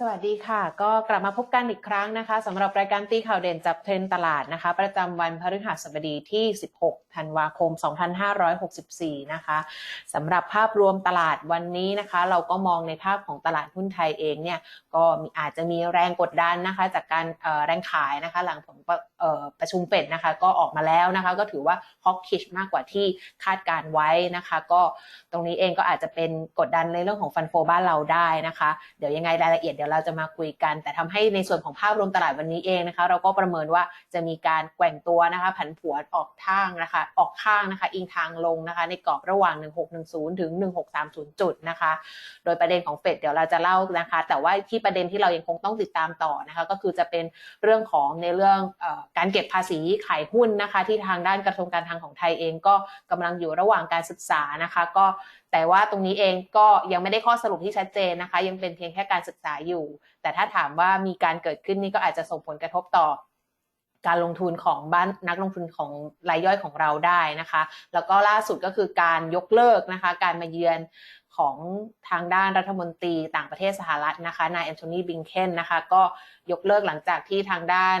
สวัสดีค่ะ ก็กลับมาพบกันอีกครั้งนะคะสำหรับรายการตีข่าวเด่นจับเทรนตลาดนะคะ ประจำวันพฤหัสบดีที่ 16 ธันวาคม 2564 นะคะสำหรับภาพรวมตลาดวันนี้นะคะ เราก็มองในภาพของตลาดหุ้นไทยเองเนี่ยก็อาจจะมีแรงกดดันนะคะ จากการแรงขายนะคะ หลังผลประประชุมเป็ดนะคะ ก็ออกมาแล้วนะคะ ก็ถือว่าฮอกคิชมากกว่าที่คาดการไว้นะคะ ก็ตรงนี้เองก็อาจจะเป็นกดดันในเรื่องของฟันโฟบ้านเราได้นะคะ เดี๋ยวยังไงรายละเอียดเดี๋ยวเราจะมาคุยกัน แต่ทำให้ในส่วนของภาพรวมตลาดวันนี้เองนะคะ เราก็ประเมินว่าจะมีการแกว่งตัวนะคะผันผวนออกทางนะคะ ออกข้างนะคะ อิงทางลงนะคะ ในกรอบระหว่าง 1610 ถึง 1630 จุดนะคะ โดยประเด็นของเฟดเดี๋ยวเราจะเล่านะคะ แต่ว่าที่ประเด็นที่เรายังคงต้องติดตามต่อนะคะ ก็คือจะเป็นเรื่องของในเรื่องอการเก็บภาษีขายหุ้นนะคะ ที่ทางด้านกระทรวงการคลังของไทยเองก็กำลังอยู่ระหว่างการศึกษานะคะ ก็แต่ว่าตรงนี้เองก็ยังไม่ได้ข้อสรุปที่ชัดเจนนะคะ ยังเป็นเพียงแค่การศึกษาอยู่ แต่ถ้าถามว่ามีการเกิดขึ้นนี่ก็อาจจะส่งผลกระทบต่อการลงทุนของบ้านนักลงทุนของรายย่อยของเราได้นะคะ แล้วก็ล่าสุดก็คือการยกเลิกนะคะ การมาเยือนของทางด้านรัฐมนตรีต่างประเทศสหรัฐนะคะนายแอนโทนีบิงเคนนะคะ ก็ยกเลิกหลังจากที่ทางด้าน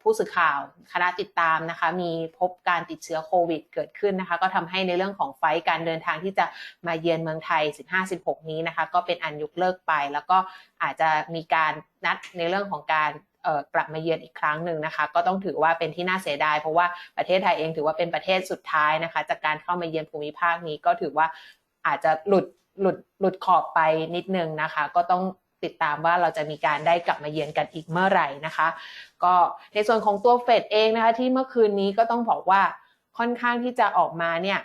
ผู้สื่อข่าวคณะติดตามนะคะ มีพบการติดเชื้อโควิด เกิดขึ้นนะคะ ก็ทำให้ในเรื่องของไฟการเดินทางที่จะมาเยือนเมืองไทย 15-16 นี้นะคะ ก็เป็นอันยกเลิกไป แล้วก็อาจจะมีการนัดในเรื่องของการกลับมาเยือนอีกครั้งหนึ่งนะคะ ก็ต้องถือว่าเป็นที่น่าเสียดาย เพราะว่าประเทศไทยเองถือว่าเป็นประเทศสุดท้ายนะคะ จากการเข้ามาเยือนภูมิภาคนี้ก็ถือว่าอาจจะหลุดหลุดหลุดขอบไปนิดนึงนะคะ ก็ต้อง ติดตามว่าเราจะมีการได้กลับมาเยือนกันอีกเมื่อไหร่นะคะ ก็ในส่วนของตัวเฟดเองนะคะที่เมื่อคืนนี้ก็ต้องบอกว่าค่อนข้างที่จะออกมาเนี่ย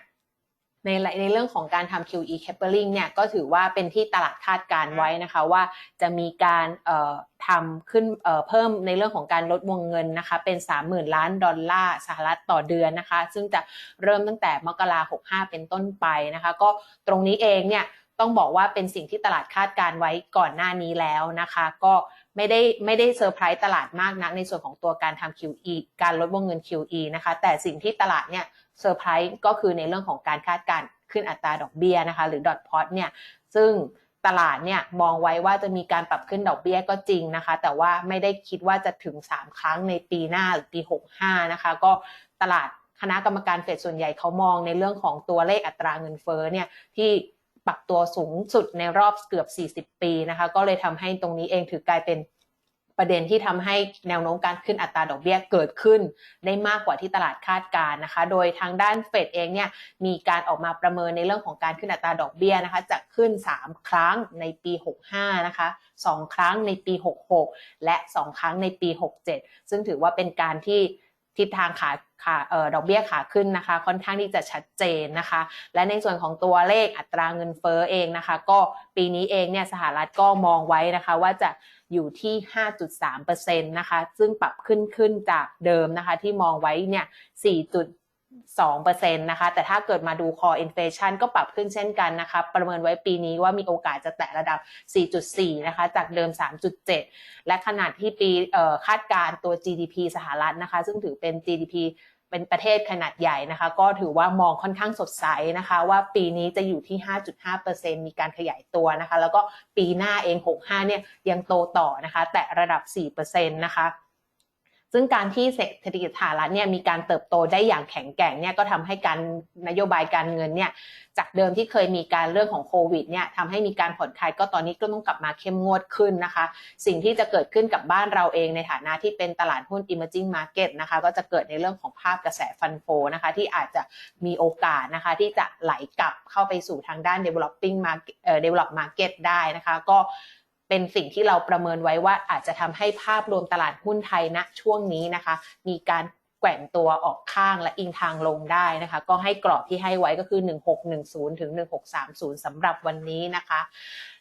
ในในเรื่องของการทำ QE Capering เนี่ยก็ถือว่าเป็นที่ตลาดคาดการไว้นะคะว่าจะมีการทำขึ้นเพิ่มในเรื่องของการลดวงเงินนะคะเป็น 30,000 ล้านดอลลาร์สหรัฐต่อเดือนนะคะ ซึ่งจะเริ่มตั้งแต่มกราคม65เป็นต้นไปนะคะ ก็ตรงนี้เองเนี่ย ต้องบอกว่าเป็นสิ่งที่ตลาดคาดการไว้ก่อนหน้านี้แล้วนะคะ ก็ไม่ได้ไม่ได้เซอร์ไพรส์ตลาดมากนักในส่วนของตัวการทำ QE การลดวงเงิน QE นะคะ แต่สิ่งที่ตลาดเนี่ยเซอร์ไพรส์ก็คือในเรื่องของการคาดการขึ้นอัตราดอกเบี้ยนะคะ หรือดอทพอตเนี่ยซึ่งตลาดเนี่ยมองไว้ว่าจะมีการปรับขึ้นดอกเบี้ยก็จริงนะคะ แต่ว่าไม่ได้คิดว่าจะถึง 3 ครั้งในปีหน้าหรือปี 65 นะคะ ก็ตลาดคณะกรรมการเฟดส่วนใหญ่เขามองในเรื่องของตัวเลขอัตราเงินเฟ้อเนี่ยที่ ปรับตัวสูงสุดในรอบเกือบ 40 ปีนะคะก็เลยทำให้ตรงนี้เองถือกลายเป็นประเด็นที่ทำให้แนวโน้มการขึ้นอัตราดอกเบี้ยเกิดขึ้น ได้มากกว่าที่ตลาดคาดการนะคะ โดยทางด้านเฟดเองเนี่ยมีการออกมาประเมินในเรื่องของการขึ้นอัตราดอกเบี้ยนะคะจะขึ้น 3 ครั้งในปี 65 นะคะ 2 ครั้งในปี 66 และ 2 ครั้งในปี 67 ซึ่งถือว่าเป็นการที่ ทิศทางขาขาเอ่อดอกเบี้ยขาขึ้นนะคะ ค่อนข้างที่จะชัดเจนนะคะ และในส่วนของตัวเลขอัตราเงินเฟ้อเองนะคะ ก็ปีนี้เองเนี่ยสหรัฐก็มองไว้นะคะว่าจะอยู่ที่ 5.3%นะคะ ซึ่งปรับขึ้นขึ้นจากเดิมนะคะที่มองไว้เนี่ย4 2%นะคะ แต่ถ้าเกิดมาดู core inflation ก็ปรับขึ้นเช่นกันนะคะ ประเมินไว้ปีนี้ว่ามีโอกาสจะแตะระดับ 4.4 นะคะ จากเดิม 3.7 และขนาดที่ปีคาดการตัว GDP สหรัฐนะคะ ซึ่งถือเป็น GDP เป็นประเทศขนาดใหญ่นะคะ ก็ถือว่ามองค่อนข้างสดใสนะคะ ว่าปีนี้จะอยู่ที่ 5.5%มีการขยายตัวนะคะ แล้วก็ปีหน้าเอง 65 เนี่ยยังโตต่อนะคะ แตะระดับ 4%นะคะ ซึ่งการที่เศรษฐกิจสหรัฐเนี่ยมีการเติบโตได้อย่างแข็งแกร่งเนี่ยก็ทำให้การนโยบายการเงินเนี่ยจากเดิมที่เคยมีการเรื่องของโควิดเนี่ยทำให้มีการผ่อนคลายก็ตอนนี้ก็ต้องกลับมาเข้มงวดขึ้นนะคะ สิ่งที่จะเกิดขึ้นกับบ้านเราเองในฐานะที่เป็นตลาดหุ้น emerging market นะคะก็จะเกิดในเรื่องของภาพกระแสฟันโฟนะคะที่อาจจะมีโอกาสนะคะที่จะไหลกลับเข้าไปสู่ทางด้าน developing market เอ่อ develop market ได้นะคะก็ เป็นสิ่งที่เราประเมินไว้ว่าอาจจะทำให้ภาพรวมตลาดหุ้นไทยณช่วงนี้นะคะ มีการแกว่งตัวออกข้างและอิงทางลงได้นะคะ ก็ให้กรอบที่ให้ไว้ก็คือ 1610 ถึง 1630สำหรับวันนี้นะคะ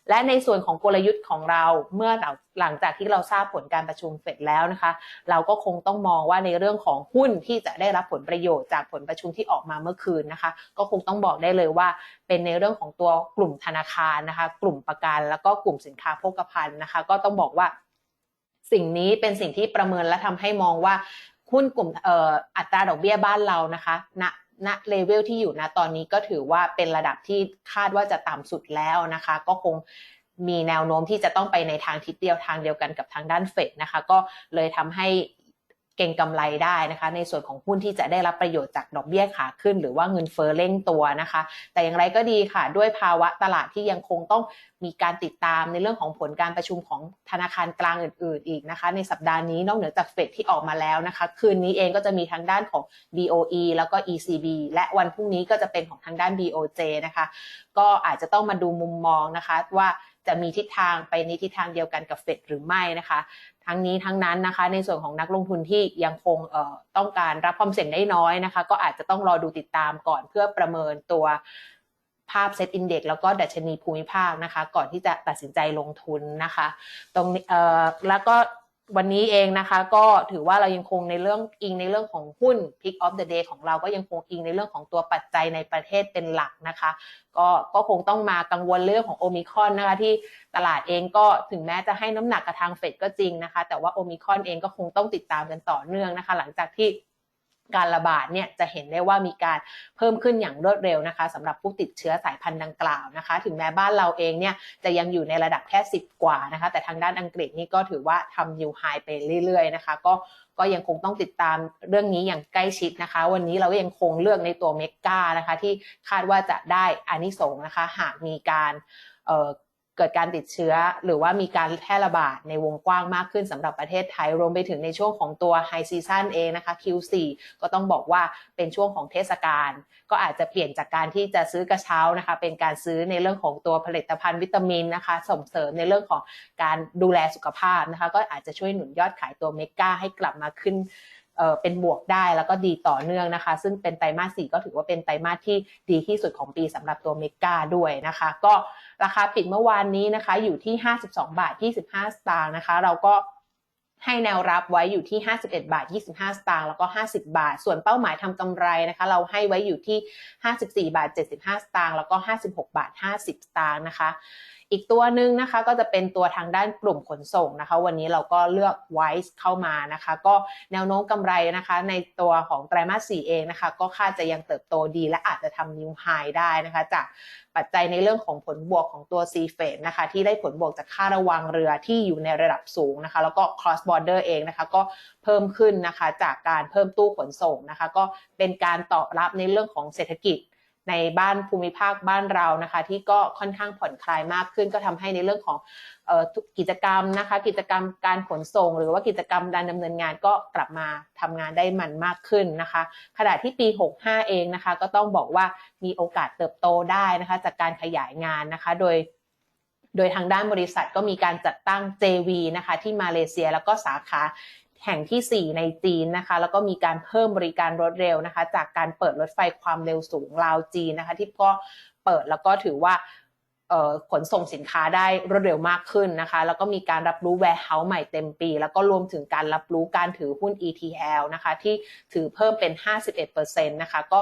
และในส่วนของกลยุทธ์ของเราเมื่อหลังจากที่เราทราบผลการประชุมเสร็จแล้วนะคะ เราก็คงต้องมองว่าในเรื่องของหุ้นที่จะได้รับผลประโยชน์จากผลประชุมที่ออกมาเมื่อคืนนะคะ ก็คงต้องบอกได้เลยว่า เป็นในเรื่องของตัวกลุ่มธนาคารนะคะ กลุ่มประกันแล้วก็กลุ่มสินค้าโภคภัณฑ์นะคะ ก็ต้องบอกว่า สิ่งนี้เป็นสิ่งที่ประเมินและทำให้มองว่าหุ้นกลุ่มอัตราดอกเบี้ยบ้านเรานะคะณ ณเลเวลที่อยู่นะตอนนี้ก็ถือว่าเป็นระดับที่คาดว่าจะต่ำสุดแล้วนะคะ ก็คงมีแนวโน้มที่จะต้องไปในทางทิศเดียวทางเดียวกันกับทางด้านเฟดนะคะ ก็เลยทำให้ เก่งกำไรได้นะคะ ในส่วนของหุ้นที่จะได้รับประโยชน์จากดอกเบี้ยขาขึ้น หรือว่าเงินเฟ้อเร่งตัวนะคะ แต่อย่างไรก็ดีค่ะ ด้วยภาวะตลาดที่ยังคงต้องมีการติดตามในเรื่องของผลการประชุมของธนาคารกลางอื่น ๆ อีกนะคะ ในสัปดาห์นี้นอกเหนือจากเฟดที่ออกมาแล้วนะคะ คืนนี้เองก็จะมีทางด้านของ BOE แล้วก็ ECB และวันพรุ่งนี้ก็จะเป็นของทางด้าน BOJ นะคะ ก็อาจจะต้องมาดูมุมมองนะคะว่า จะมีทิศทางไปในทิศทางเดียวกันกับเฟดหรือไม่นะคะ ทั้งนี้ทั้งนั้นนะคะ ในส่วนของนักลงทุนที่ยังคงต้องการรับความเสี่ยงได้น้อยนะคะ ก็อาจจะต้องรอดูติดตามก่อนเพื่อประเมินตัวภาพเซตอินเด็กแล้วก็ดัชนีภูมิภาคนะคะ ก่อนที่จะตัดสินใจลงทุนนะคะ ตรงนี้แล้วก็ วันนี้เองนะคะก็ถือว่าเรายังคงในเรื่องอิงในเรื่องของหุ้น Pick of the Day ของเราก็ยังคงอิงในเรื่องของตัวปัจจัยในประเทศเป็นหลักนะคะ ก็ก็คงต้องมากังวลเรื่องของโอมิคอนนะคะที่ตลาดเองก็ถึงแม้จะให้น้ำหนักกับทางเฟดก็จริงนะคะ แต่ว่าโอมิคอนเองก็คงต้องติดตามกันต่อเนื่องนะคะ หลังจากที่ การระบาดเนี่ยจะเห็นได้ว่ามีการเพิ่มขึ้นอย่างรวดเร็วนะคะสำหรับผู้ติดเชื้อสายพันธุ์ดังกล่าวนะคะ ถึงแม้บ้านเราเองเนี่ยจะยังอยู่ในระดับแค่ 10 กว่านะคะ แต่ทางด้านอังกฤษนี่ก็ถือว่าทำนิวไฮไปเรื่อยๆนะคะก็ก็ยังคงต้องติดตามเรื่องนี้อย่างใกล้ชิดนะคะ วันนี้เราก็ยังคงเลือกในตัวเมกานะคะ ที่คาดว่าจะได้อานิสงส์นะคะ หากมีการ เกิดการติดเชื้อ หรือว่ามีการแพร่ระบาดในวงกว้างมากขึ้นสำหรับประเทศไทย รวมไปถึงในช่วงของตัวไฮซีซันเองนะคะ Q4 ก็ต้องบอกว่าเป็นช่วงของเทศกาลก็อาจจะเปลี่ยนจากการที่จะซื้อกระเช้านะคะ เป็นการซื้อในเรื่องของตัวผลิตภัณฑ์วิตามินนะคะ ส่งเสริมในเรื่องของการดูแลสุขภาพนะคะ ก็อาจจะช่วยหนุนยอดขายตัวเมกาให้กลับมาขึ้น เป็นบวกได้แล้วก็ดีต่อเนื่องนะคะ ซึ่งเป็นไตรมาสสี่ก็ถือว่าเป็นไตรมาสที่ดีที่สุดของปีสำหรับตัวเมกาด้วยนะคะ ก็ราคาปิดเมื่อวานนี้นะคะอยู่ที่ 52 บาท 25 สตางค์นะคะ เราก็ให้แนวรับไว้อยู่ที่ 51 บาท 25 สตางค์ แล้วก็ 50 บาท ส่วนเป้าหมายทำกำไรนะคะ เราให้ไว้อยู่ที่ 54 บาท 75 สตางค์ แล้วก็ 56 บาท 50 สตางค์นะคะ อีกตัวหนึ่งนะคะก็จะเป็นตัวทางด้านกลุ่มขนส่งนะคะ วันนี้เราก็เลือก Wise เข้ามานะคะ ก็แนวโน้มกำไรนะคะ ในตัวของไตรมาส4เองนะคะ ก็คาดจะยังเติบโตดีและอาจจะทำนิวไฮได้นะคะ จากปัจจัยในเรื่องของผลบวกของตัว c f e d นะคะ ที่ได้ผลบวกจากค่าระวังเรือที่อยู่ในระดับสูงนะคะ แล้วก็ cross border เองนะคะ ก็เพิ่มขึ้นนะคะ จากการเพิ่มตู้ขนส่งนะคะ ก็เป็นการตอบรับในเรื่องของเศรษฐกิจ ในบ้านภูมิภาคบ้านเรานะคะ ที่ก็ค่อนข้างผ่อนคลายมากขึ้น ก็ทำให้ในเรื่องของออกิจกรรมนะคะ กิจกรรมการขนส่ง หรือว่ากิจกรรมการดำเนินงานก็กลับมาทำงานได้มันมากขึ้นนะคะ ขณะที่ปี 65 เองนะคะ ก็ต้องบอกว่ามีโอกาสเติบโตได้นะคะ จากการขยายงานนะคะ โดยโดยทางด้านบริษัทก็มีการจัดตั้ง JV นะคะที่มาเลเซียแล้วก็สาขา แห่งที่ 4 ในจีนนะคะ แล้วก็มีการเพิ่มบริการรถเร็วนะคะ จากการเปิดรถไฟความเร็วสูงลาวจีนนะคะ ที่ก็เปิดแล้วก็ถือว่าขนส่งสินค้าได้รวดเร็วมากขึ้นนะคะ แล้วก็มีการรับรู้ warehouse ใหม่เต็มปี แล้วก็รวมถึงการรับรู้การถือหุ้น ETL นะคะ ที่ถือเพิ่มเป็น 51%นะคะ ก็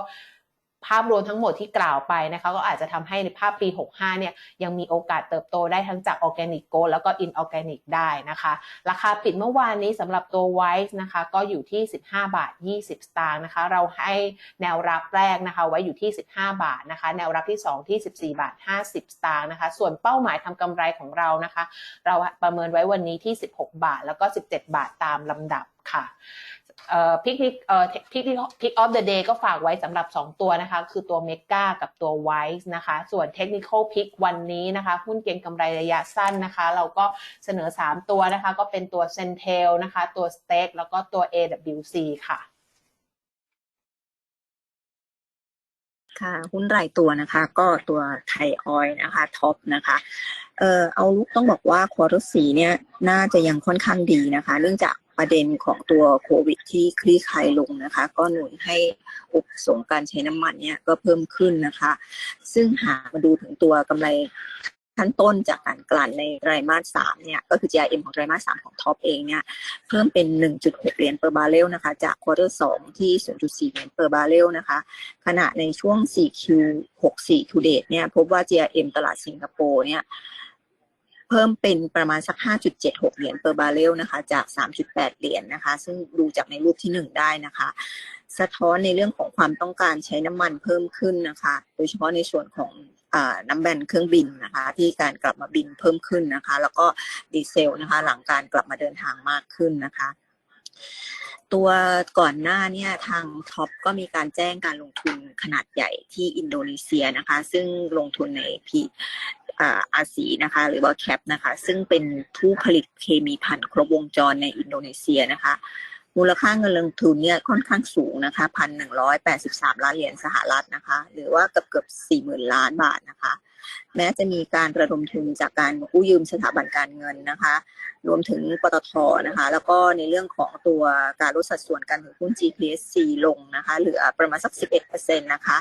ภาพรวมทั้งหมดที่กล่าวไปนะคะก็อาจจะทำให้ในภาพปี 65 เนี่ยยังมีโอกาสเติบโตได้ทั้งจาก Organic Growth แล้วก็ Inorganic ได้นะคะ ราคาปิดเมื่อวานนี้สำหรับตัว Wise นะคะก็อยู่ที่ 15 บาท 20 สตางค์นะคะ เราให้แนวรับแรกนะคะไว้อยู่ที่ 15 บาทนะคะ แนวรับที่ 2 ที่ 14 บาท 50 สตางค์นะคะ ส่วนเป้าหมายทำกำไรของเรานะคะ เราประเมินไว้วันนี้ที่ 16 บาท แล้วก็ 17 บาทตามลำดับค่ะ เอ่อพิกเอ่อพิกพิกออฟเดอะเดย์ก็ฝากไว้สำหรับ 2 ตัวนะคะ คือตัวเมกากับตัวไวส์นะคะ ส่วนเทคนิคอลพิกวันนี้นะคะ หุ้นเก็งกำไรระยะสั้นนะคะ เราก็เสนอ 3 ตัวนะคะ ก็เป็นตัวเซนเทลนะคะ ตัวสเต็กแล้วก็ตัว AWC ค่ะ ค่ะ หุ้นรายตัวนะคะ ก็ตัวไทยออยนะคะท็อปนะคะเออเอาลุกต้องบอกว่าควอเตอร์สีเนี่ยน่าจะยังค่อนข้างดีนะคะ เนื่องจาก ประเด็นของตัวโควิดที่คลี่คลายลงนะคะ ก็หนุนให้อุปสงการใช้น้ำมันเนี่ยก็เพิ่มขึ้นนะคะ ซึ่งหากมาดูถึงตัวกำไรขั้นต้นจากการกลั่นในไตรมาสสามเนี่ยก็คือ GRM ของไตรมาสสามของท็อปเองเนี่ยเพิ่มเป็น 1.6 เหรียญ per barrel นะคะจากควอเตอร์2ที่ 0.4 เหรียญ per barrel นะคะขณะในช่วง 4Q 64 to date เนี่ยพบว่า GRM ตลาดสิงคโปร์เนี่ย เพิ่มเป็นประมาณสัก 5.76 เหรียญ per barrel นะคะ จาก 3.8 เหรียญนะคะ ซึ่งดูจากในรูปที่ 1 ได้นะคะ สะท้อนในเรื่องของความต้องการใช้น้ำมันเพิ่มขึ้นนะคะ โดยเฉพาะในส่วนของอน้ำแบนเครื่องบินนะคะ ที่การกลับมาบินเพิ่มขึ้นนะคะ แล้วก็ดีเซลนะคะ หลังการกลับมาเดินทางมากขึ้นนะคะ ตัวก่อนหน้าเนี่ยทางท็อปก็มีการแจ้งการลงทุนขนาดใหญ่ที่อินโดนีเซียนะคะ ซึ่งลงทุนในพีอาซีนะคะ หรือว่าแคปนะคะ ซึ่งเป็นผู้ผลิตเคมีพันครบวงจรในอินโดนีเซียนะคะ มูลค่าเงินลงทุนเนี่ยค่อนข้างสูงนะคะพันหนึ่งร้อยแปดสิบสามล้านเหรียญสหรัฐนะคะ หรือว่าเกือบเกือบสี่หมื่นล้านบาทนะคะ แม้จะมีการระดมทุนจากการกู้ยืมสถาบันการเงินนะคะ รวมถึงปตทนะคะ แล้วก็ในเรื่องของตัวการลดสัดส่วนการถือหุ้น GPSC ลงนะคะ เหลือประมาณสัก 11%นะคะ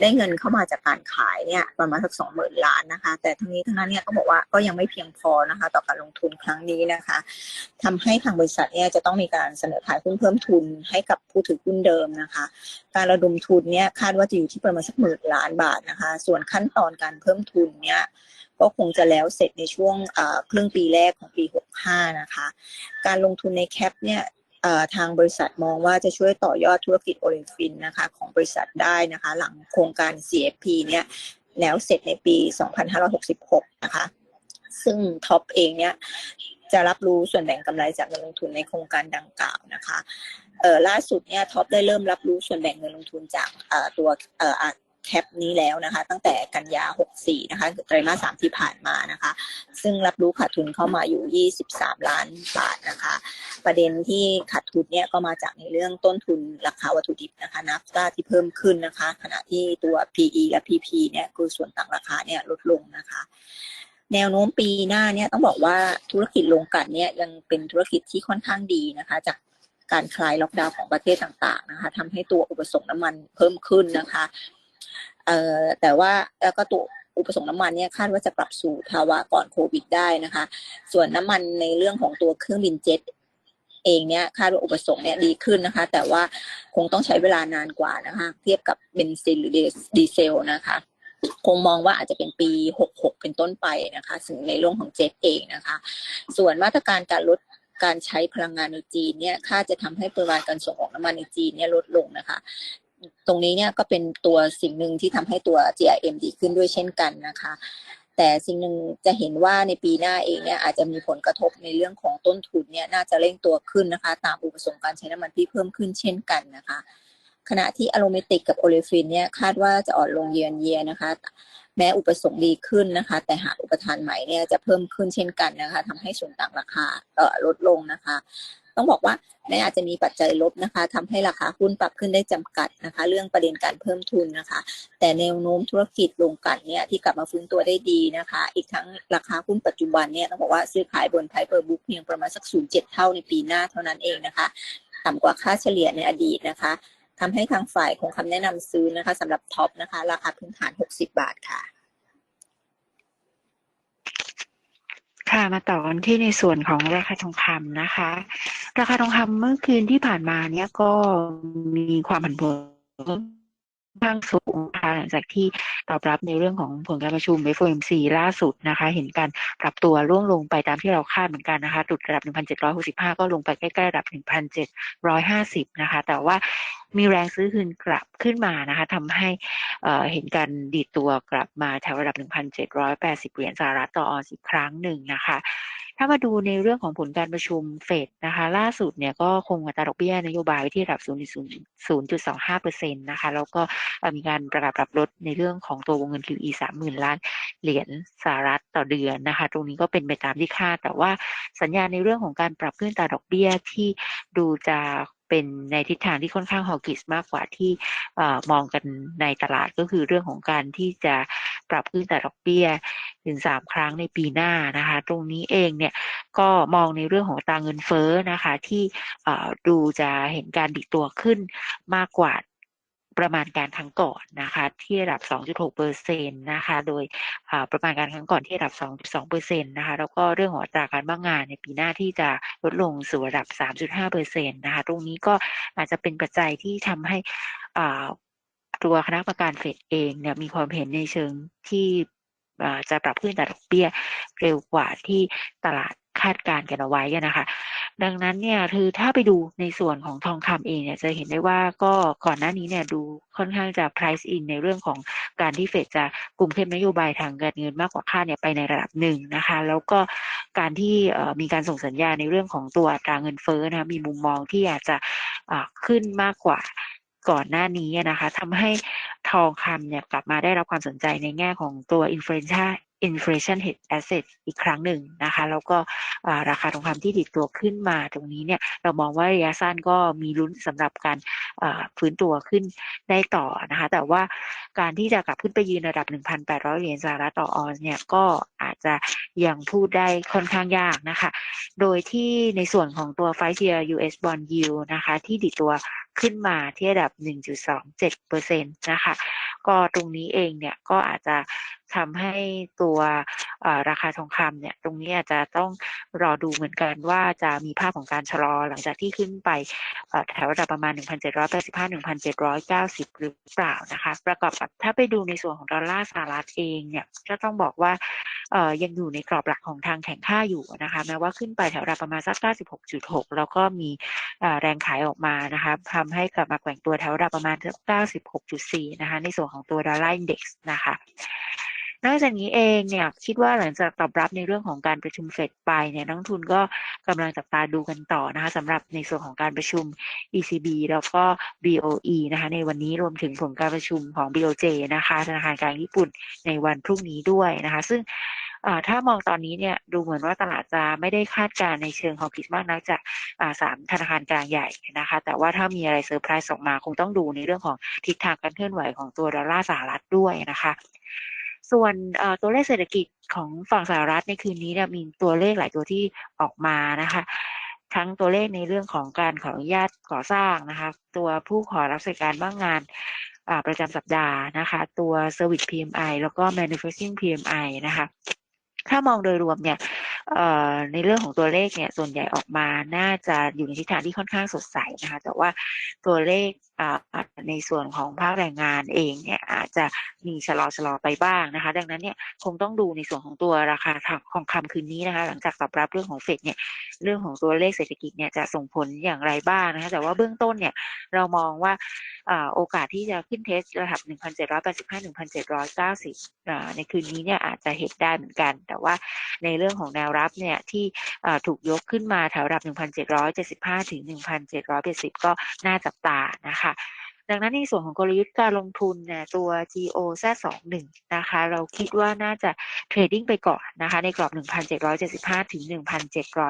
ได้เงินเข้ามาจากการขายเนี่ยประมาณสัก 20,000 ล้านนะคะ แต่ทั้งนี้ทั้งนั้นเนี่ยต้องบอกว่าก็ยังไม่เพียงพอนะคะ ต่อการลงทุนครั้งนี้นะคะทำให้ทางบริษัทเนี่ยจะต้องมีการเสนอขายหุ้นเพิ่มทุนให้กับผู้ถือหุ้นเดิมนะคะ การระดมทุนเนี่ยคาดว่าจะอยู่ที่ประมาณสักหมื่นล้านบาทนะคะ ส่วนขั้นตอนการเพิ่มทุนเนี่ยก็คงจะแล้วเสร็จในช่วงครึ่งปีแรกของปี 65 นะคะ การลงทุนในแคปเนี่ยทางบริษัทมองว่าจะช่วยต่อยอดธุรกิจโอลิมฟินนะคะของบริษัทได้นะคะ หลังโครงการ CFP เนี่ยแล้วเสร็จในปี 2566 นะคะ ซึ่งท็อปเองเนี่ยจะรับรู้ส่วนแบ่งกำไรจากเงินลงทุนในโครงการดังกล่าวนะคะล่าสุดเนี่ยท็อปได้เริ่มรับรู้ส่วนแบ่งเงินลงทุนจากตัว แคปนี้แล้วนะคะ ตั้งแต่กันยา 64 นะคะไตรมาส3ที่ผ่านมานะคะ ซึ่งรับรู้ขาดทุนเข้ามาอยู่ 23 ล้านบาทนะคะ ประเด็นที่ขาดทุนเนี่ยก็มาจากในเรื่องต้นทุนราคาวัตถุดิบนะคะนับตาที่เพิ่มขึ้นนะคะ ขณะที่ตัว PE และ PP เนี่ยคือส่วนต่างราคาเนี่ยลดลงนะคะแนวโน้มปีหน้าเนี่ยต้องบอกว่าธุรกิจโรงกลั่นเนี่ยยังเป็นธุรกิจที่ค่อนข้างดีนะคะ จากการคลายล็อกดาวน์ของประเทศต่างๆนะคะทำให้ตัวอุปสงค์น้ำมันเพิ่มขึ้นนะคะ เอ่อแต่ว่าแล้วก็ตัวอุปสงค์น้ำมันเนี่ยคาดว่าจะกลับสู่ภาวะก่อนโควิดได้นะคะ ส่วนน้ำมันในเรื่องของตัวเครื่องบินเจ็ตเองเนี่ยคาดว่าอุปสงค์เนี่ยดีขึ้นนะคะ แต่ว่าคงต้องใช้เวลานานกว่านะคะ เทียบกับเบนซินหรือดีเซลนะคะ คงมองว่าอาจจะเป็นปี 66 เป็นต้นไปนะคะถึงในเรื่องของเจ็ตเองนะคะ ส่วนมาตรการการลดการใช้พลังงานในจีนเนี่ยคาดจะทำให้ปริมาณการส่งออกน้ำมันในจีนเนี่ยลดลงนะคะ ตรงนี้เนี่ยก็เป็นตัวสิ่งหนึ่งที่ทำให้ตัว GRM ดีขึ้นด้วยเช่นกันนะคะ แต่สิ่งหนึ่งจะเห็นว่าในปีหน้าเองเนี่ยอาจจะมีผลกระทบในเรื่องของต้นทุนเนี่ยน่าจะเร่งตัวขึ้นนะคะ ตามอุปสงค์การใช้น้ำมันที่เพิ่มขึ้นเช่นกันนะคะ ขณะที่อะโรเมติกกับโอเลฟินเนี่ยคาดว่าจะอ่อนลงเยียนเยียนะคะ แม้อุปสงค์ดีขึ้นนะคะ แต่หากอุปทานใหม่เนี่ยจะเพิ่มขึ้นเช่นกันนะคะทำให้ส่วนต่างราคาเอ่อลดลงนะคะ ต้องบอกว่าแม้อาจจะมีปัจจัยลบนะคะทำให้ราคาหุ้นปรับขึ้นได้จำกัดนะคะ เรื่องประเด็นการเพิ่มทุนนะคะ แต่แนวโน้มธุรกิจโรงกันเนี่ยที่กลับมาฟื้นตัวได้ดีนะคะ อีกทั้งราคาหุ้นปัจจุบันเนี่ยต้องบอกว่าซื้อขายบนไพเปอร์บุ๊กเพียงประมาณสัก 0.7 เท่าในปีหน้าเท่านั้นเองนะคะต่ำกว่าค่าเฉลี่ยในอดีตนะคะทำให้ทางฝ่ายคงคำแนะนำซื้อนะคะสำหรับท็อปนะคะ ราคาพื้นฐาน 60 บาทค่ะ ค่ะมาต่อกันที่ในส่วนของราคาทองคำนะคะ ราคาทองคำเมื่อคืนที่ผ่านมาเนี่ยก็มีความผันผวนค่อนข้างสูงนะคะหลังจากที่ตอบรับในเรื่องของผลการประชุม FOMC ล่าสุดนะคะ เห็นการปรับตัวร่วงลงไปตามที่เราคาดเหมือนกันนะคะจุดระดับ 1,765 ก็ลงไปใกล้ๆระดับ 1,750 นะคะ แต่ว่ามีแรงซื้อคืนกลับขึ้นมานะคะทำให้เห็นการดีดตัวกลับมาแถวระดับ 1,780 เหรียญสหรัฐต่อออนซ์อีกครั้งหนึ่งนะคะ ถ้ามาดูในเรื่องของผลการประชุมเฟดนะคะ ล่าสุดเนี่ยก็คงอัตราดอกเบี้ยนโยบายไว้ที่ระดับ 0.25%นต์นะคะ แล้วก็มีการประกาศปรับลดในเรื่องของตัววงเงิน QE 30,000 ล้านเหรียญสหรัฐต่อเดือนนะคะ ตรงนี้ก็เป็นไปตามที่คาด แต่ว่าสัญญาณในเรื่องของการปรับขึ้นอัตราดอกเบี้ยที่ดูจะเป็นในทิศทางที่ค่อนข้างฮอกิสมากกว่าที่มองกันในตลาดก็คือเรื่องของการที่จะ ปรับขึ้นแต่ดอกเบี้ยถึงสามครั้งในปีหน้านะคะ ตรงนี้เองเนี่ยก็มองในเรื่องของตาเงินเฟ้อนะคะ ที่ดูจะเห็นการดิตัวขึ้นมากกว่าประมาณการครั้งก่อนนะคะ ที่ระดับ 2.6เปอร์เซ็นต์นะคะ โดยประมาณการครั้งก่อนที่ระดับ 2.2เปอร์เซ็นต์นะคะ แล้วก็เรื่องของอัตราการบ้างงานในปีหน้าที่จะลดลงสู่ระดับ 3.5เปอร์เซ็นต์นะคะ ตรงนี้ก็อาจจะเป็นปัจจัยที่ทำให้ ตัวคณะกรรมการเฟดเองเนี่ยมีความเห็นในเชิงที่จะปรับขึ้นแต่ดอกเบี้ยเร็วกว่าที่ตลาดคาดการณ์กันเอาไว้นะคะ ดังนั้นเนี่ยคือถ้าไปดูในส่วนของทองคำเองเนี่ยจะเห็นได้ว่าก็ก่อนหน้านี้เนี่ยดูค่อนข้างจะ price in ในเรื่องของการที่เฟดจะกลุ่มเข้มนโยบายทางการเงินมากกว่าคาดเนี่ยไปในระดับหนึ่งนะคะ แล้วก็การที่มีการส่งสัญญาในเรื่องของตัวตราเงินเฟ้อนะคะมีมุมมองที่อาจจะขึ้นมากกว่า ก่อนหน้านี้นะคะทำให้ทองคำเนี่ยกลับมาได้รับความสนใจในแง่ของตัว inflation inflation hedge asset อีกครั้งหนึ่งนะคะ แล้วก็ราคาทองคำที่ดิดตัวขึ้นมาตรงนี้เนี่ยเรามองว่าระยะสั้นก็มีลุ้นสำหรับการฟื้นตัวขึ้นได้ต่อนะคะ แต่ว่าการที่จะกลับขึ้นไปยืนระดับ 1,800 เหรียญสหรัฐต่อออนเนี่ยก็อาจจะยังพูดได้ค่อนข้างยากนะคะ โดยที่ในส่วนของตัว5 year US bond yield นะคะ ที่ดิดตัว ขึ้นมาที่ระดับ 1.27%นะคะ ก็ตรงนี้เองเนี่ยก็อาจจะ ทำให้ตัวราคาทองคำเนี่ยตรงนี้อาจจะต้องรอดูเหมือนกันว่าจะมีภาพของการชะลอหลังจากที่ขึ้นไปแถวระดับประมาณ 1,785-1,790 หรือเปล่านะคะ ประกอบกับถ้าไปดูในส่วนของดอลลาร์สหรัฐเองเนี่ยก็ต้องบอกว่ายังอยู่ในกรอบหลักของทางแข่งค่าอยู่นะคะแม้ว่าขึ้นไปแถวระดับประมาณสัก 96.6 แล้วก็มีแรงขายออกมานะคะทำให้กลับมาแกว่งตัวแถวระดับประมาณสัก96.4 นะคะในส่วนของตัวดอลลาร์อินเด็กซ์นะคะ นอกจากนี้เองเนี่ยคิดว่าหลังจากตอบรับในเรื่องของการประชุมเฟดไปเนี่ยนักทุนก็กำลังจับตาดูกันต่อนะคะสำหรับในส่วนของการประชุม ECB แล้วก็ BOE นะคะในวันนี้รวมถึงผลการประชุมของ BOJ นะคะธนาคารกลางญี่ปุ่นในวันพรุ่งนี้ด้วยนะคะ ซึ่งถ้ามองตอนนี้เนี่ยดูเหมือนว่าตลาดจะไม่ได้คาดการณ์ในเชิงของผิดมากนักจากสามธนาคารกลางใหญ่นะคะ แต่ว่าถ้ามีอะไรเซอร์ไพรส์ออกมาคงต้องดูในเรื่องของทิศทางการเคลื่อนไหวของตัวดอลลาร์สหรัฐด้วยนะคะ ส่วนตัวเลขเศรษฐกิจของฝั่งสหรัฐในคืนนี้เนี่ยมีตัวเลขหลายตัวที่ออกมานะคะทั้งตัวเลขในเรื่องของการขออนุญาตก่อสร้างนะคะ ตัวผู้ขอรับสิทธิการว่างงานประจำสัปดาห์นะคะ ตัว Service PMI แล้วก็ Manufacturing PMI นะคะ ถ้ามองโดยรวมเนี่ยในเรื่องของตัวเลขเนี่ยส่วนใหญ่ออกมาน่าจะอยู่ในทิศทางที่ค่อนข้างสดใสนะคะ แต่ว่าตัวเลข ในส่วนของภาคแรงงานเองเนี่ยอาจจะมีชะลอชะลอไปบ้างนะคะ ดังนั้นเนี่ยคงต้องดูในส่วนของตัวราคาทองคำคืนนี้นะคะ หลังจากตอบรับเรื่องของเฟดเนี่ยเรื่องของตัวเลขเศรษฐกิจเนี่ยจะส่งผลอย่างไรบ้างนะคะแต่ว่าเบื้องต้นเนี่ยเรามองว่าโอกาสที่จะขึ้นเทสระดับ 1,785-1,790 ในคืนนี้เนี่ยอาจจะเห็นได้เหมือนกัน แต่ว่าในเรื่องของแนวรับเนี่ยที่ถูกยกขึ้นมาแถวระดับ 1,775-1,780 ก็น่าจับตานะคะดังนั้นในส่วนของกลยุทธ์การลงทุนเนี่ยตัว GO Z21 นะคะ เราคิดว่าน่าจะเทรดดิ้งไปก่อนนะคะ ในกรอบ 1,775 ถึง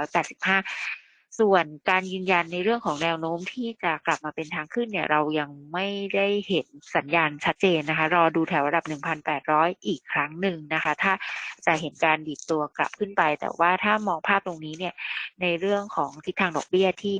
1,785 ส่วนการยืนยันในเรื่องของแนวโน้มที่จะกลับมาเป็นทางขึ้นเนี่ยเรายังไม่ได้เห็นสัญญาณชัดเจนนะคะ รอดูแถวระดับ 1,800 อีกครั้งหนึ่งนะคะ ถ้าจะเห็นการดีดตัวกลับขึ้นไป แต่ว่าถ้ามองภาพตรงนี้เนี่ยในเรื่องของทิศทางดอกเบี้ยที่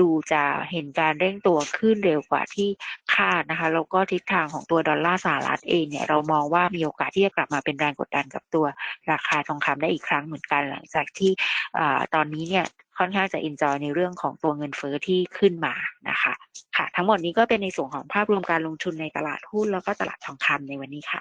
ดูจะเห็นการเร่งตัวขึ้นเร็วกว่าที่คาดนะคะแล้วก็ทิศทางของตัวดอลลาร์สหรัฐเองเนี่ยเรามองว่ามีโอกาสที่จะกลับมาเป็นแรงกดดันกับตัวราคาทองคำได้อีกครั้งเหมือนกันหลังจากที่อตอนนี้เนี่ย ค่อนข้างจะอินจอยในเรื่องของตัวเงินเฟ้อที่ขึ้นมานะคะ ค่ะ ทั้งหมดนี้ก็เป็นในส่วนของภาพรวมการลงทุนในตลาดหุ้นแล้วก็ตลาดทองคำในวันนี้ค่ะ